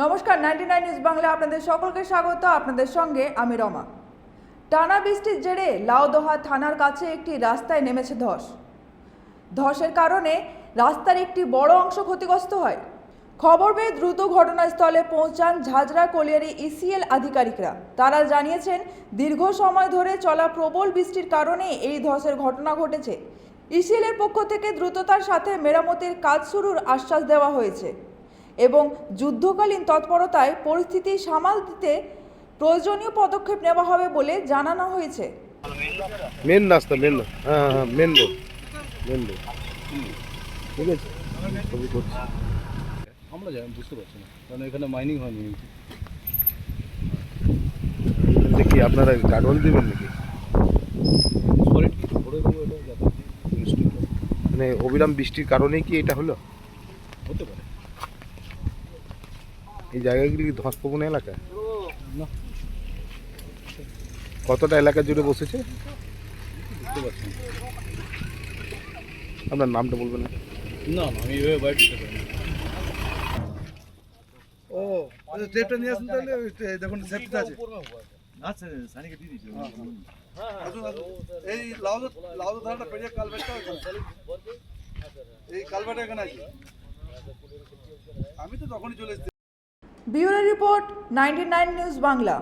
Ninety nine news Bangla আপনাদের সকলকে স্বাগত। আপনাদের সঙ্গে আমি রমা। টানা বৃষ্টির জেরে লাউদোহা থানার কাছে একটি রাস্তায় নেমেছে ধস। ধসের কারণে রাস্তার একটি বড় অংশ ক্ষতিগ্রস্ত হয়। খবর পেয়ে দ্রুত ঘটনাস্থলে পৌঁছান ঝাঁঝরা কলিয়ারি ইসিএল আধিকারিকরা। তারা জানিয়েছেন, দীর্ঘ সময় ধরে চলা প্রবল বৃষ্টির কারণে এই ধসের ঘটনা ঘটেছে। ইসিএলের পক্ষ থেকে দ্রুততার সাথে মেরামতের কাজ শুরুর আশ্বাস দেওয়া হয়েছে। এবং যুদ্ধকালীন তৎপরতায় পরিস্থিতি সামাল দিতে প্রয়োজনীয় পদক্ষেপ নেওয়া হবে বলে জানানো হয়েছে। মেন রাস্তা মেন হ্যাঁ হ্যাঁ মেন রোড মেন রোড ঠিক আছে করছি। আমরা যাই বুঝতে পারছি না কারণ এখানে মাইনিং হয়নি কি আপনারা গাডওয়াল দেবেন নাকি? মানে অবিরাম বৃষ্টির কারণেই কি এটা হলো? হতে পারে। এই জায়গাগুলি কি ধসপ্রবণ এলাকা? কতটা এলাকা জুড়ে বসেছে? বুঝতে পারছি আপনার নামটা বলবেন না। না না আমি এভাবে বাইরে দিতে পারি ও টেপটা নিয়ে আসুন তাহলে ওই দেখুন সেফটি আছে। আচ্ছা সানিকে দিয়ে দিচ্ছি। আসুন আসুন। এই লাউদ লাউদ ধারাটা পেরিয়ে কালভেটটা এই কালভেটটা এখানে আছে। আমি তো তখনই চলে এসেছি। Bureau report ninety news Bangla.